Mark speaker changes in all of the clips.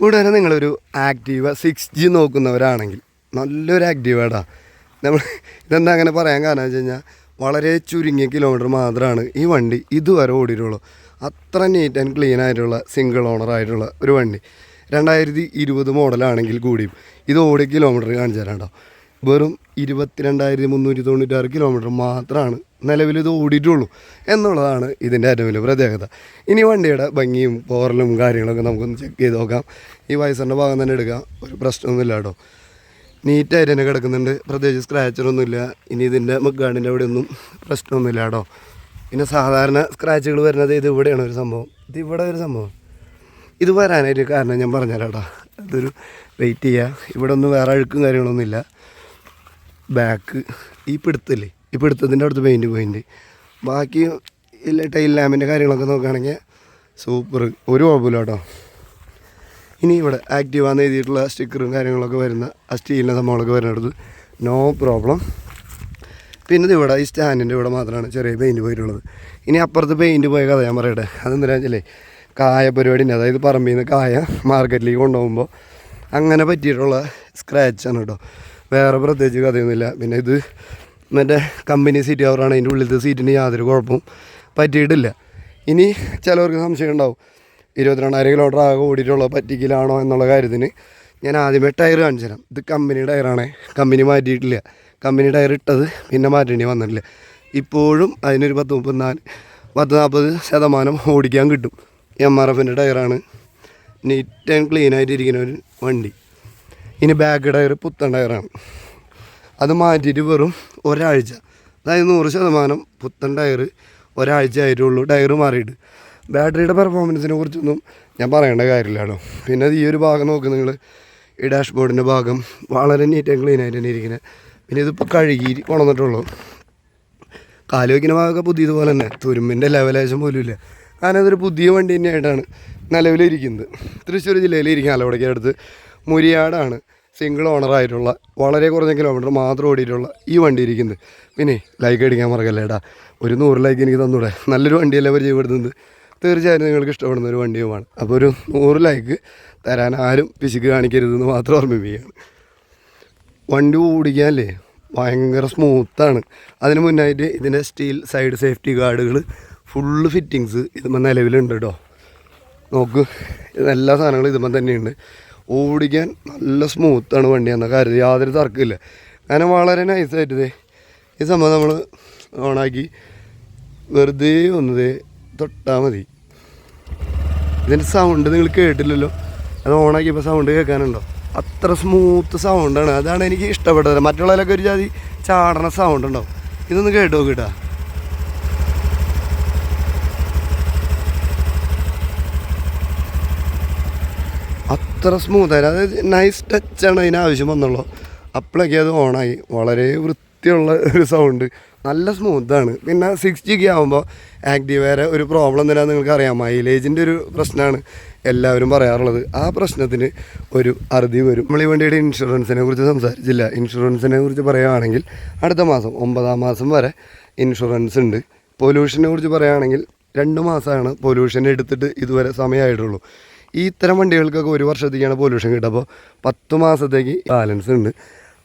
Speaker 1: കൂടാതെ നിങ്ങളൊരു Activa six G നോക്കുന്നവരാണെങ്കിൽ നല്ലൊരു ആക്റ്റീവാടാ നമ്മൾ ഇതെന്താ അങ്ങനെ പറയാൻ കാരണം വെച്ച് കഴിഞ്ഞാൽ വളരെ ചുരുങ്ങിയ കിലോമീറ്റർ മാത്രമാണ് ഈ വണ്ടി ഇതുവരെ ഓടിയിട്ടുള്ളൂ. അത്ര നീറ്റ് ആൻഡ് ക്ലീൻ ആയിട്ടുള്ള സിംഗിൾ ഓണർ ആയിട്ടുള്ള ഒരു വണ്ടി. രണ്ടായിരത്തി ഇരുപത് മോഡലാണെങ്കിൽ കൂടിയും ഇത് ഓടിയ കിലോമീറ്റർ കാണിച്ചു തരാം കേട്ടോ. വെറും ഇരുപത്തിരണ്ടായിരത്തി മുന്നൂറ്റി തൊണ്ണൂറ്റാറ് കിലോമീറ്റർ മാത്രമാണ് നിലവിൽ ഇത് ഓടിയിട്ടുള്ളൂ എന്നുള്ളതാണ് ഇതിന്റെ ഏറ്റവും വലിയ പ്രത്യേകത. ഇനി വണ്ടിയുടെ ഭംഗിയും പോറലും കാര്യങ്ങളൊക്കെ നമുക്കൊന്ന് ചെക്ക് ചെയ്ത് നോക്കാം. ഈ വയസ്സിന്റെ ഭാഗം തന്നെ എടുക്കാം. ഒരു പ്രശ്നമൊന്നുമില്ല കേട്ടോ. നീറ്റായിട്ട് തന്നെ കിടക്കുന്നുണ്ട്. പ്രത്യേകിച്ച് സ്ക്രാച്ചറൊന്നുമില്ല ഇനി ഇതിന്റെ മുക്കാടിന്റെ അവിടെ ഒന്നും പ്രശ്നമൊന്നുമില്ല കേട്ടോ. പിന്നെ സാധാരണ സ്ക്രാച്ചുകൾ വരുന്നത് ഇത് ഇവിടെയാണ് ഒരു സംഭവം. ഇത് ഇവിടെ ഒരു സംഭവം. ഇത് വരാനായിട്ട് കാരണം ഞാൻ പറഞ്ഞുതരാം കേട്ടോ. അതൊരു വെയിറ്റ് ചെയ്യുക ഇവിടെ ഒന്നും വേറെ അഴുക്കും കാര്യങ്ങളൊന്നുമില്ല. ബാക്ക് ഈ പിടുത്തില്ലേ? ഈ പിടുത്തത്തിന്റെ അടുത്ത് പെയിന്റ് പോയിന്റ് ബാക്കി ഇല്ല ടൈൽ ലാമ്പിന്റെ കാര്യങ്ങളൊക്കെ നോക്കുകയാണെങ്കിൽ സൂപ്പർ ഒരു കുഴപ്പമില്ല കേട്ടോ. ഇനി ഇവിടെ ആക്റ്റീവാന്ന് എഴുതിയിട്ടുള്ള സ്റ്റിക്കറും കാര്യങ്ങളൊക്കെ വരുന്ന ആ സ്റ്റീലിന്റെ സംഭവങ്ങളൊക്കെ വരുന്നിടത്ത് നോ പ്രോബ്ലം പിന്നെ ഇവിടെ ഈ സ്റ്റാൻഡിന്റെ ഇവിടെ മാത്രമാണ് ചെറിയ പെയിന്റ് പോയിട്ടുള്ളത് ഇനി അപ്പുറത്ത് പെയിന്റ് പോയ കഥ ഞാൻ പറയട്ടെ. അതെന്താ വെച്ചാലേ കായ പരിപാടിന്റെ അതായത് പറമ്പിൽ നിന്ന് കായ മാർക്കറ്റിലേക്ക് കൊണ്ടുപോകുമ്പോൾ അങ്ങനെ പറ്റിയിട്ടുള്ള സ്ക്രാച്ചാണ് കേട്ടോ. വേറെ പ്രത്യേകിച്ച് കഥയൊന്നുമില്ല. പിന്നെ ഇത് മറ്റേ കമ്പനി സീറ്റ് കവറാണ് അതിന്റെ ഉള്ളിലത്തെ സീറ്റിന് യാതൊരു കുഴപ്പവും പറ്റിയിട്ടില്ല. ഇനി ചിലവർക്ക് സംശയം ഉണ്ടാവും. ഇരുപത്തിരണ്ടായിരം കിലോമീറ്റർ ആകെ ഓടിയിട്ടുള്ള പറ്റിക്കലാണോ എന്നുള്ള കാര്യത്തിന് ഞാൻ ആദ്യമേ ടയർ കാണിച്ചു തരാം. ഇത് കമ്പനി ടയറാണ് കമ്പനി മാറ്റിയിട്ടില്ല. കമ്പനി ടയർ ഇട്ടത് പിന്നെ മാറ്റേണ്ടി വന്നിട്ടില്ല. ഇപ്പോഴും അതിനൊരു പത്ത് മുപ്പത്തിനാല് പത്ത് നാൽപ്പത് ശതമാനം ഓടിക്കാൻ കിട്ടും. എം ആർ എഫിന്റെ ടയറാണ് നീറ്റ് ആൻഡ് ക്ലീൻ ആയിട്ടിരിക്കുന്ന ഒരു വണ്ടി. ഇനി ബാക്ക് ടയർ പുത്തൻ ടയറാണ്. അത് മാറ്റിയിട്ട് വെറും ഒരാഴ്ച. അതായത് നൂറ് ശതമാനം പുത്തൻ ടയർ ഒരാഴ്ച ആയിട്ടുള്ളൂ ടയർ മാറിയിട്ട്. ബാറ്ററിയുടെ പെർഫോമൻസിനെ കുറിച്ചൊന്നും ഞാൻ പറയേണ്ട കാര്യമില്ലല്ലോ പിന്നെ ഈ ഒരു ഭാഗം നോക്ക് നിങ്ങൾ ഈ ഡാഷ് ബോർഡിന്റെ ഭാഗം വളരെ നീറ്റ് ആൻഡ് ക്ലീൻ ആയിട്ട് തന്നെ ഇരിക്കുന്നത് പിന്നെ ഇതിപ്പോൾ കഴുകി കൊണ്ടുവന്നിട്ടുള്ളൂ. കാൽ വയ്ക്കുന്ന ഭാഗമൊക്കെ പുതിയതുപോലെ തന്നെ. തുരുമ്പിന്റെ ലെവലേശം പോലും ഇല്ല. കാരണം അതൊരു പുതിയ വണ്ടി തന്നെയായിട്ടാണ് നിലവിലിരിക്കുന്നത്. തൃശ്ശൂർ ജില്ലയിലിരിക്കും അലവടക്കടുത്ത് മുരിയാടാണ് സിംഗിൾ ഓണറായിട്ടുള്ള വളരെ കുറഞ്ഞ കിലോമീറ്റർ മാത്രം ഓടിയിട്ടുള്ള ഈ വണ്ടി ഇരിക്കുന്നത്. പിന്നെ ലൈക്ക് അടിക്കാൻ മറക്കല്ലേടാ? ഒരു നൂറ് ലൈക്ക് എനിക്ക് തന്നൂടെ? നല്ലൊരു വണ്ടിയല്ലേ പരിചയപ്പെടുന്നത് തീർച്ചയായും നിങ്ങൾക്ക് ഇഷ്ടപ്പെടുന്ന ഒരു വണ്ടിയുമാണ്. അപ്പോൾ ഒരു നൂറ് ലൈക്ക് തരാൻ ആരും പിശുക്ക് കാണിക്കരുതെന്ന് മാത്രം ഓർമ്മിപ്പിക്കുകയാണ്. വണ്ടി ഓടിക്കാനല്ലേ ഭയങ്കര സ്മൂത്താണ് അതിന് മുന്നായിട്ട് ഇതിന്റെ സ്റ്റീൽ സൈഡ് സേഫ്റ്റി ഗാർഡുകൾ ഫുള്ള് ഫിറ്റിങ്സ് ഇതുമ്പോൾ നിലവിലുണ്ട് കേട്ടോ നോക്ക് എല്ലാ സാധനങ്ങളും ഇതുമ്പോൾ തന്നെയുണ്ട്. ഓടിക്കാൻ നല്ല സ്മൂത്താണ് വണ്ടി എന്ന കാര്യത്തിൽ യാതൊരു തർക്കമില്ല അങ്ങനെ വളരെ നൈസായിട്ട് ഈ സംഭവം നമ്മൾ ഓണാക്കി വെറുതെ ഒന്നത് തൊട്ടാൽ മതി. ഇതിന്റെ സൗണ്ട് നിങ്ങൾ കേട്ടില്ലല്ലോ? അത് ഓണാക്കിയപ്പോൾ സൗണ്ട് കേൾക്കാനുണ്ടോ? അത്ര സ്മൂത്ത് സൗണ്ടാണ് അതാണ് എനിക്ക് ഇഷ്ടപ്പെട്ടത്. മറ്റുള്ളതിലൊക്കെ ഒരു ജാതി ചാടണ സൗണ്ട് ഉണ്ടാവും. ഇതൊന്ന് കേട്ടോ നോക്കിട്ടാ അത്ര സ്മൂത്തായിരുന്നു അതായത് നൈസ് ടച്ചാണ് അതിന് ആവശ്യം വന്നുള്ളൂ. അപ്പോഴൊക്കെ അത് ഓണായി വളരെ വൃത്തിയുള്ള ഒരു സൗണ്ട് നല്ല സ്മൂത്താണ് പിന്നെ സിക്സ് ജി ഒക്കെ ആകുമ്പോൾ ആക്റ്റീവേറെ ഒരു പ്രോബ്ലം തന്നെയാണ് നിങ്ങൾക്ക് അറിയാം. മൈലേജിന്റെ ഒരു പ്രശ്നമാണ് എല്ലാവരും പറയാറുള്ളത്. ആ പ്രശ്നത്തിന് ഒരു അറുതി വരും. നമ്മൾ ഈ വണ്ടിയുടെ ഇൻഷുറൻസിനെ കുറിച്ച് സംസാരിച്ചില്ല. ഇൻഷുറൻസിനെ കുറിച്ച് പറയുകയാണെങ്കിൽ അടുത്ത മാസം ഒമ്പതാം മാസം വരെ ഇൻഷുറൻസ് ഉണ്ട്. പൊല്യൂഷനെ കുറിച്ച് പറയുകയാണെങ്കിൽ രണ്ട് മാസമാണ് പൊല്യൂഷൻ എടുത്തിട്ട് ഇതുവരെ സമയമായിട്ടുള്ളൂ. ഈ ഇത്തരം വണ്ടികൾക്കൊക്കെ ഒരു വർഷത്തേക്കാണ് പൊല്യൂഷൻ കിട്ടുക. അപ്പോൾ പത്ത് മാസത്തേക്ക് ബാലൻസ് ഉണ്ട്.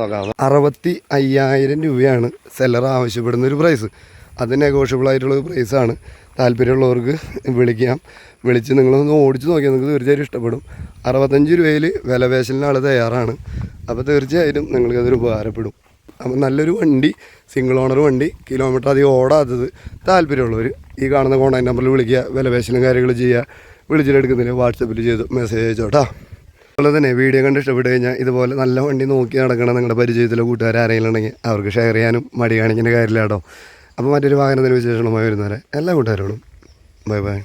Speaker 1: നോക്കാം അറുപത്തി അയ്യായിരം രൂപയാണ് സെല്ലർ ആവശ്യപ്പെടുന്ന ഒരു പ്രൈസ് അത് നെഗോഷ്യബിൾ ആയിട്ടുള്ള ഒരു പ്രൈസാണ് താല്പര്യമുള്ളവർക്ക് വിളിക്കാം. വിളിച്ച് നിങ്ങളൊന്ന് ഓടിച്ച് നോക്കിയാൽ നിങ്ങൾക്ക് തീർച്ചയായിട്ടും ഇഷ്ടപ്പെടും. അറുപത്തഞ്ച് രൂപയിൽ വിലപേശലിന് ആൾ തയ്യാറാണ്. അപ്പോൾ തീർച്ചയായിട്ടും നിങ്ങൾക്ക് അതൊരു ഉപകാരപ്പെടും. അപ്പം നല്ലൊരു വണ്ടി സിംഗിൾ ഓണർ വണ്ടി കിലോമീറ്റർ അധികം ഓടാത്തത് താല്പര്യമുള്ളവർ ഈ കാണുന്ന കോൺടാക്ട് നമ്പറിൽ വിളിക്കുക വിലപേശലും കാര്യങ്ങൾ ചെയ്യുക. വിളിച്ചിട്ടെടുക്കുന്നതിന് വാട്സപ്പിൽ ചെയ്ത് മെസ്സേജ് അയച്ചോട്ടാ. അതുപോലെ തന്നെ വീഡിയോ കണ്ട് ഇഷ്ടപ്പെട്ട് കഴിഞ്ഞാൽ ഇതുപോലെ നല്ല വണ്ടി നോക്കി നടക്കണം നിങ്ങളുടെ പരിചയത്തിലെ കൂട്ടുകാർ ആരെങ്കിലും ഉണ്ടെങ്കിൽ അവർക്ക് ഷെയർ ചെയ്യാനും മടി കാണിക്കേണ്ട കാര്യമില്ല കേട്ടോ. അപ്പോൾ മറ്റൊരു വാഹനത്തിന് വിശേഷങ്ങളുമായി വരുന്നവരെ എല്ലാ കൂട്ടുകാരോടും ബൈ ബൈ